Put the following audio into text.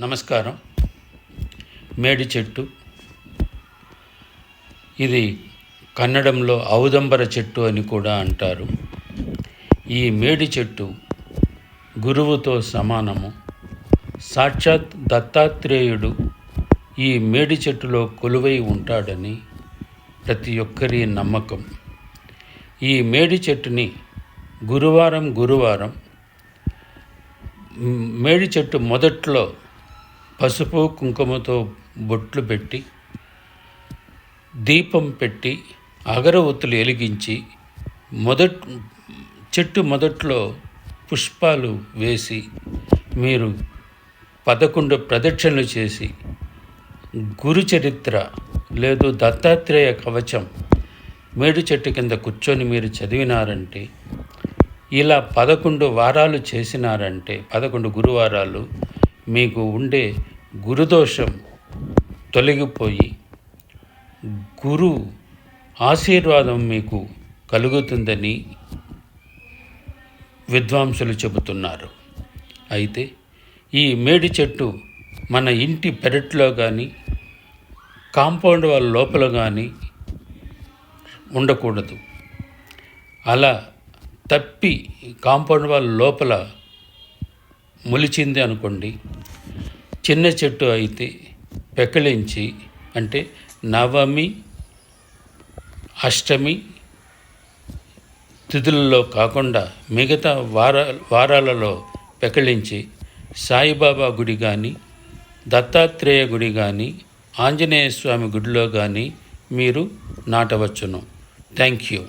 నమస్కారం. మేడి చెట్టు. ఇది కన్నడంలో ఔదంబర చెట్టు అని కూడా అంటారు. ఈ మేడి చెట్టు గురువుతో సమానము. సాక్షాత్ దత్తాత్రేయుడు ఈ మేడి చెట్టులో కొలువై ఉంటాడని ప్రతి ఒక్కరి నమ్మకం. ఈ మేడి చెట్టుని గురువారం గురువారం మేడి చెట్టు మొదట్లో పసుపు కుంకుమతో బొట్లు పెట్టి దీపం పెట్టి అగరవత్తులు వెలిగించి మొదట్ చెట్టు మొదట్లో పుష్పాలు వేసి మీరు పదకొండు ప్రదక్షిణలు చేసి గురు చరిత్ర లేదు దత్తాత్రేయ కవచం మేడు చెట్టు కింద కూర్చొని మీరు చదివినారంటే ఇలా పదకొండు వారాలు చేసినారంటే పదకొండు గురువారాలు మీకు ఉండే గురుదోషం తొలగిపోయి గురు ఆశీర్వాదం మీకు కలుగుతుందని విద్వాంసులు చెబుతున్నారు. అయితే ఈ మేడి చెట్టు మన ఇంటి పెరట్లో కానీ కాంపౌండ్ వాళ్ళ లోపల కానీ ఉండకూడదు. అలా తప్పి కాంపౌండ్ వాళ్ళ లోపల మొలిచింది అనుకోండి చిన్న చెట్టు అయితే పెకలించి అంటే నవమి అష్టమి తిథులలో కాకుండా మిగతా వార వారాలలో పెకలించి సాయిబాబా గుడి కానీ దత్తాత్రేయ గుడి కానీ ఆంజనేయ స్వామి గుడిలో కానీ మీరు నాటవచ్చును. Thank you.